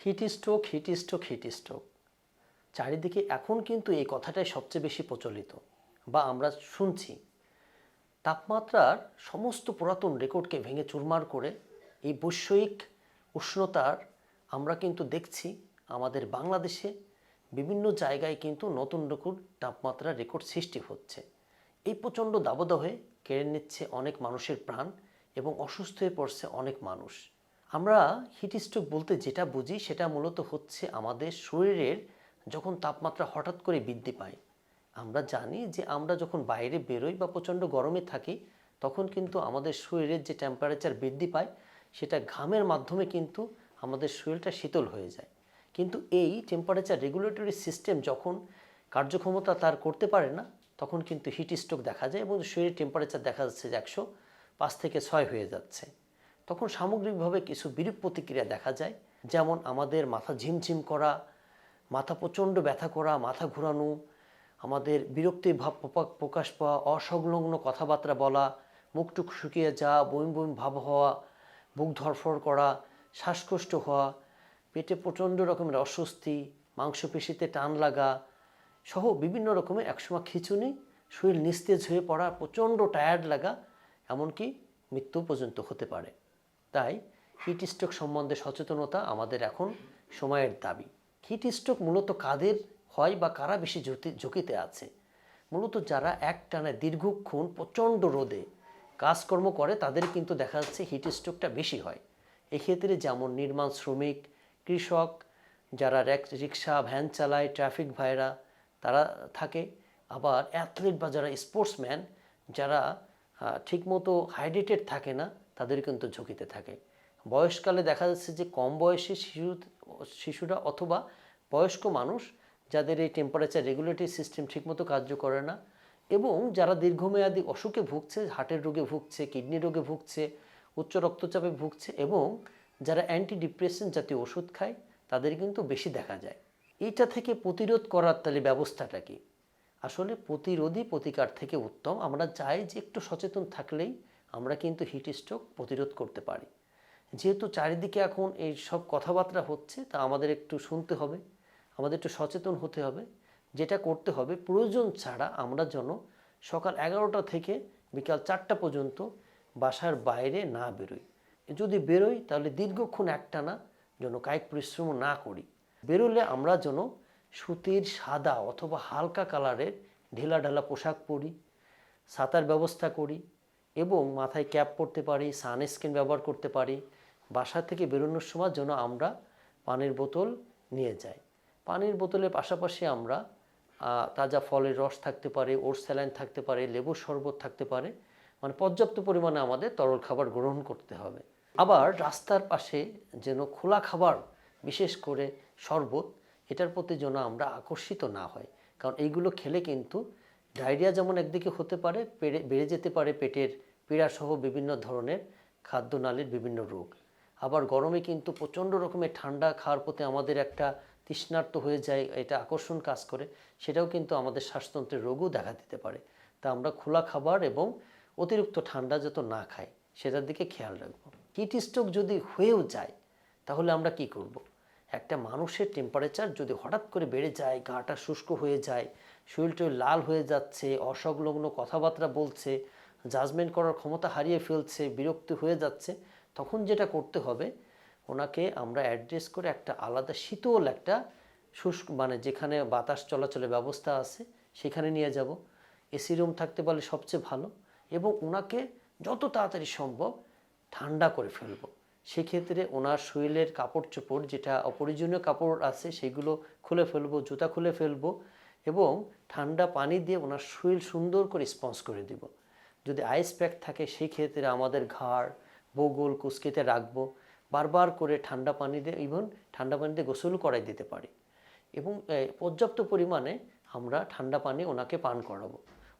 Heat stroke heat stroke heat stroke চারিদিকে এখন কিন্তু এই কথাটাই সবচেয়ে বেশি প্রচলিত বা আমরা শুনছি। তাপমাত্রার সমস্ত পুরাতন রেকর্ডকে ভেঙে চুরমার করে এই বৈষয়িক উষ্ণতার আমরা কিন্তু দেখছি আমাদের বাংলাদেশে বিভিন্ন জায়গায় কিন্তু নতুন নতুন তাপমাত্রার রেকর্ড সৃষ্টি হচ্ছে। এই প্রচণ্ড দাবদাহে কেড়ে নিচ্ছে অনেক মানুষের প্রাণ এবং অসুস্থ হয়ে পড়ছে অনেক মানুষ। আমরা হিট স্ট্রোক বলতে যেটা বুঝি সেটা মূলত হচ্ছে আমাদের শরীরের যখন তাপমাত্রা হঠাৎ করে বৃদ্ধি পায়। আমরা জানি যে আমরা যখন বাইরে বেরোই বা প্রচণ্ড গরমে থাকি, তখন কিন্তু আমাদের শরীরের যে টেম্পারেচার বৃদ্ধি পায়, সেটা ঘামের মাধ্যমে কিন্তু আমাদের শরীরটা শীতল হয়ে যায়। কিন্তু এই টেম্পারেচার রেগুলেটরি সিস্টেম যখন কার্যক্ষমতা তার করতে পারে না, তখন কিন্তু হিট স্ট্রোক দেখা যায় এবং শরীরের টেম্পারেচার দেখা যাচ্ছে যে একশো পাঁচ থেকে ছয় হয়ে যাচ্ছে। তখন সামগ্রিকভাবে কিছু বিরূপ প্রতিক্রিয়া দেখা যায়। যেমন আমাদের মাথা ঝিমঝিম করা, মাথা প্রচণ্ড ব্যথা করা, মাথা ঘোরানো, আমাদের বিরক্তির ভাব প্রকাশ পাওয়া, অসংলগ্ন কথাবার্তা বলা, মুখটুক শুকিয়ে যাওয়া, বমি বমি ভাব হওয়া, বুক ধরফর করা, শ্বাসকষ্ট হওয়া, পেটে প্রচণ্ড রকমের অস্বস্তি, মাংসপেশিতে টান লাগা সহ বিভিন্ন রকমের একসময় খিঁচুনি, শরীর নিস্তেজ হয়ে পড়া, প্রচণ্ড টায়ার্ড লাগা, এমনকি মৃত্যু পর্যন্ত হতে পারে। তাই হিট স্ট্রোক সম্বন্ধে সচেতনতা আমাদের এখন সময়ের দাবি। হিট স্ট্রোক মূলত কাদের হয় বা কারা বেশি ঝুঁকি- ঝুঁকিতে আছে? মূলত যারা একটানা দীর্ঘক্ষণ প্রচণ্ড রোদে কাজকর্ম করে, তাদের কিন্তু দেখা যাচ্ছে হিট স্ট্রোকটা বেশি হয়। এক্ষেত্রে যেমন নির্মাণ শ্রমিক, কৃষক, যারা রিক্সা, ভ্যান চালায়, ট্রাফিক ভাইরা, তারা থাকে। আবার অ্যাথলিট বা যারা স্পোর্টসম্যান, যারা ঠিকমতো হাইড্রেটেড থাকে না তাদের কিন্তু ঝুঁকিতে থাকে। বয়সকালে দেখা যাচ্ছে যে কম বয়সী শিশু, শিশুরা অথবা বয়স্ক মানুষ যাদের এই টেম্পারেচার রেগুলেটরি সিস্টেম ঠিকমতো কার্য করে না এবং যারা দীর্ঘমেয়াদী অসুখে ভুগছে হার্টের রোগে ভুগছে কিডনি রোগে ভুগছে, উচ্চ রক্তচাপে ভুগছে এবং যারা অ্যান্টি ডিপ্রেশন জাতীয় ওষুধ খায়, তাদের কিন্তু বেশি দেখা যায়। এইটা থেকে প্রতিরোধ করার তাহলে ব্যবস্থাটা কি? আসলে প্রতিরোধী প্রতিকার থেকে উত্তম। আমরা চাই যে একটু সচেতন থাকলেই আমরা কিন্তু হিট স্ট্রোক প্রতিরোধ করতে পারি। যেহেতু চারিদিকে এখন এই সব কথাবার্তা হচ্ছে, তা আমাদের একটু শুনতে হবে, আমাদের একটু সচেতন হতে হবে। যেটা করতে হবে, প্রয়োজন ছাড়া আমরা যেন সকাল এগারোটা থেকে বিকাল চারটা পর্যন্ত বাসার বাইরে না বেরোই। যদি বেরোই, তাহলে দীর্ঘক্ষণ একটানা যেন কায়িক পরিশ্রম না করি। বেরোলে আমরা যেন সুতির সাদা অথবা হালকা কালারের ঢিলা ঢালা পোশাক পরি ছাতার ব্যবস্থা করি এবং মাথায় ক্যাপ পরতে পারি, সানস্ক্রিন ব্যবহার করতে পারি, বাসা থেকে বেরোনোর সময় যেন আমরা পানির বোতল নিয়ে যাই। পানির বোতলের পাশাপাশি আমরা তাজা ফলের রস থাকতে পারে ওর স্যালাইন থাকতে পারে, লেবুর শরবত থাকতে পারে। মানে পর্যাপ্ত পরিমাণে আমাদের তরল খাবার গ্রহণ করতে হবে। আবার রাস্তার পাশে যেন খোলা খাবার, বিশেষ করে শরবত, এটার প্রতি যেন আমরা আকর্ষিত না হয়। কারণ এইগুলো খেলে কিন্তু ডায়রিয়া যেমন একদিকে হতে পারে বেড়ে যেতে পারে পেটের পীড়াসহ বিভিন্ন ধরনের খাদ্যনালীর বিভিন্ন রোগ। আবার গরমে কিন্তু প্রচণ্ড রকমের ঠান্ডা খাওয়ার প্রতি আমাদের একটা তৃষ্ণার্ত হয়ে যায়, এটা আকর্ষণ কাজ করে, সেটাও কিন্তু আমাদের শ্বাসতন্ত্রের রোগও দেখা দিতে পারে। তা আমরা খোলা খাবার এবং অতিরিক্ত ঠান্ডা যত না খাই, সেটার দিকে খেয়াল রাখব। হিট যদি হয়েও যায়, তাহলে আমরা কি করব। একটা মানুষের টেম্পারেচার যদি হঠাৎ করে বেড়ে যায়, গাটা শুষ্ক হয়ে যায়, শরীরটা লাল হয়ে যাচ্ছে, অসংলগ্ন কথাবার্তা বলছে জাজমেন্ট করার ক্ষমতা হারিয়ে ফেলছে, বিরক্তি হয়ে যাচ্ছে, তখন যেটা করতে হবে, ওনাকে আমরা অ্যাড্রেস করে একটা আলাদা শীতল একটা শুষ্ক মানে যেখানে বাতাস চলাচলের ব্যবস্থা আছে, সেখানে নিয়ে যাব। এসি রুম থাকতে পারলে সবচেয়ে ভালো এবং ওনাকে যত তাড়াতাড়ি সম্ভব ঠান্ডা করে ফেলব। সেক্ষেত্রে ওনার শরীরের কাপড় চোপড়, যেটা অপরিজনীয় কাপড় আছে, সেগুলো খুলে ফেলব, জুতা খুলে ফেলব এবং ঠান্ডা পানি দিয়ে ওনার শরীর সুন্দর করে স্পঞ্জ করে দিব। যদি আইস প্যাক থাকে সেই ক্ষেত্রে আমাদের ঘাড়, বগল কুচকিতে রাখব, বারবার করে ঠান্ডা পানি দিয়ে ইভেন ঠান্ডা পানিতে গোসল করাই দিতে পারি। এবং পর্যাপ্ত পরিমাণে আমরা ঠান্ডা পানি ওনাকে পান করাবো।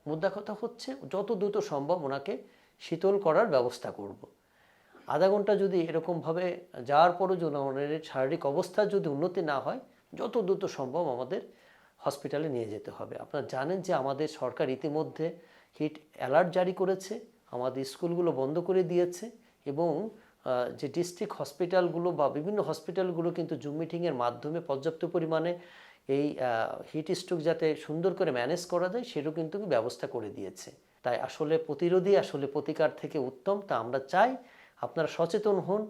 মুদ্রা কথা হচ্ছে, যত দ্রুত সম্ভব ওনাকে শীতল করার ব্যবস্থা করব। আধা ঘণ্টা যদি এরকমভাবে যাওয়ার পরও ওনার শারীরিক অবস্থার যদি উন্নতি না হয়, যত দ্রুত সম্ভব আমাদের হসপিটালে নিয়ে যেতে হবে। আপনারা জানেন যে আমাদের সরকার ইতিমধ্যে হিট অ্যালার্ট জারি করেছে, আমাদের স্কুলগুলো বন্ধ করে দিয়েছে এবং যে ডিস্ট্রিক্ট হসপিটালগুলো বা বিভিন্ন হসপিটালগুলো কিন্তু জুম মিটিংয়ের মাধ্যমে পর্যাপ্ত পরিমাণে এই হিট স্ট্রোক যাতে সুন্দর করে ম্যানেজ করা যায় সেটাও কিন্তু ব্যবস্থা করে দিয়েছে। তাই আসলে প্রতিরোধী, আসলে প্রতিকার থেকে উত্তম, তা আমরা চাই। আপনারা সচেতন হন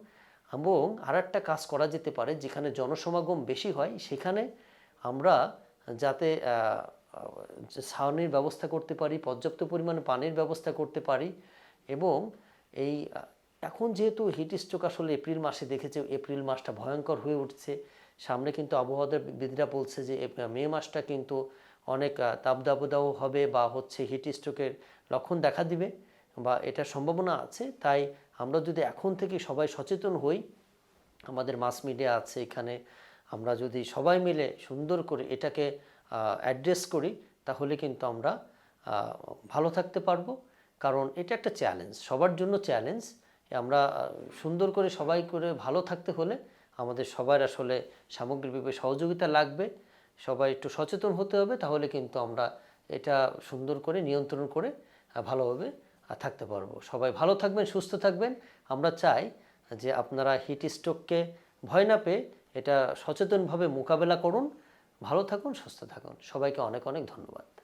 এবং আর একটা কাজ করা যেতে পারে, যেখানে জনসমাগম বেশি হয়, সেখানে আমরা যাতে ছাউনির ব্যবস্থা করতে পারি, পর্যাপ্ত পরিমাণে পানির ব্যবস্থা করতে পারি এবং এই এখন যেহেতু হিট স্ট্রোক আসলে এপ্রিল মাসে দেখেছে, এপ্রিল মাসটা ভয়ঙ্কর হয়ে উঠছে। সামনে কিন্তু আবহাওয়াবিদরা বলছে যে মে মাসটা কিন্তু অনেক তাপদাবদাহ হবে বা হচ্ছে হিট স্ট্রোকের লক্ষণ দেখা দিবে বা এটার সম্ভাবনা আছে। তাই আমরা যদি এখন থেকে সবাই সচেতন হই, আমাদের মাস মিডিয়া আছে এখানে, আমরা যদি সবাই মিলে সুন্দর করে এটাকে অ্যাড্রেস করি, তাহলে কিন্তু আমরা ভালো থাকতে পারব। কারণ এটা একটা চ্যালেঞ্জ সবার জন্য চ্যালেঞ্জ আমরা সুন্দর করে সবাই করে ভালো থাকতে হলে আমাদের সবার আসলে সামগ্রিকভাবে সহযোগিতা লাগবে। সবাই একটু সচেতন হতে হবে, তাহলে কিন্তু আমরা এটা সুন্দর করে নিয়ন্ত্রণ করে ভালোভাবে থাকতে পারব। সবাই ভালো থাকবেন, সুস্থ থাকবেন। আমরা চাই যে আপনারা হিট স্ট্রোককে ভয় না পেয়ে এটা সচেতনভাবে মোকাবেলা করুন, ভালো থাকুন, সুস্থ থাকুন। সবাইকে অনেক অনেক ধন্যবাদ।